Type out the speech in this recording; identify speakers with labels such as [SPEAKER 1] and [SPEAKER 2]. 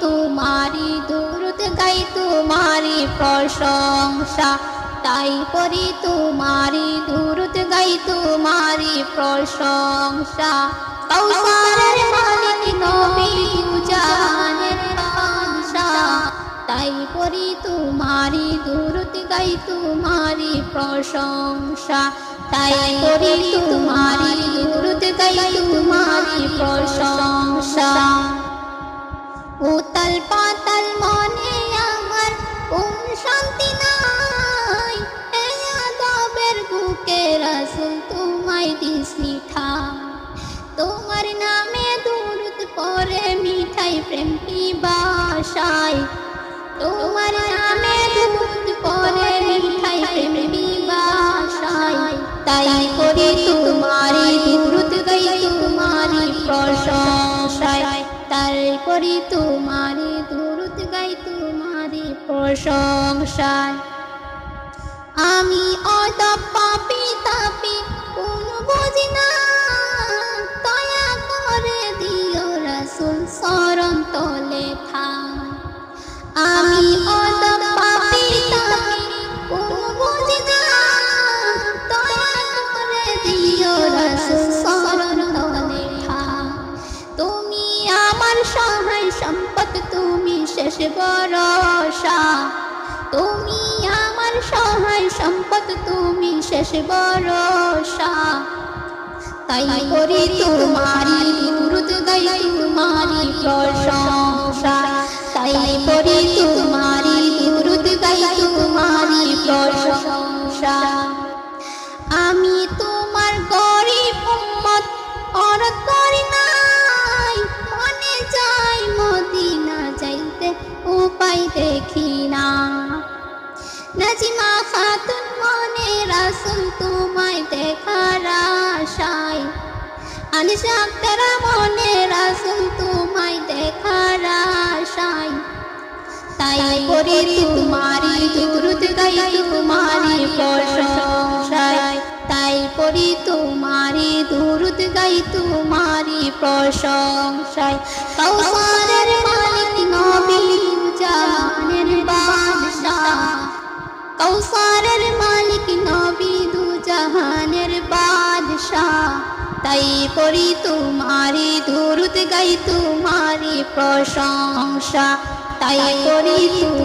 [SPEAKER 1] তোমারি দূরত গাই তোমারি প্রশংসা। তাই করি তোমারি দূরত গাই তোমারি প্রশংসা। কৌসারের মালিক নবী জানের বাদশাহ তাই করি তোমারি দূরত গাই তোমারি প্রশংসা। তাই করি তোমারি দূরত গাই তোমারি প্রশংসা। শান্তি নাই। এ আদবের বুকে রাসুল তোমায় দিসনি ঠাই তোমার নামে দূরত পরে মিঠাই প্রেম বাসায়? তোমার নামে দূরত পরে মিঠাই প্রেম বাসায়? তাই করি তোমারি দূরত গাই তোমারি প্রশংসায়। তাই করি তোমারি দূরত গাই তোমারি প্রশংসায়। আমি অত পাপি তাপি শেষ ভরসা। তুমি আমার সহায় সম্পদ তুমি শেষ ভরসা। তাই করি তোমারি দুরুদ গাই তোমারি প্রশংসা। তাই করি তোমারি নাজিমা খাতুন মনে রাসুল তোমায় দেখার আশায়। আলিশা তারা মনে রাসুল তোমায় দেখার আশায়। তাই করি তোমারি দুরুদ গাই তোমারি প্রশংসায়। তাই করি তোমারি দুরুদ গাই তোমারি প্রশংসায়। কৌসারের তাই পড়ি তোমারি ধুরুত গাই তোমারি প্রশংসা। তাই করি তোমারি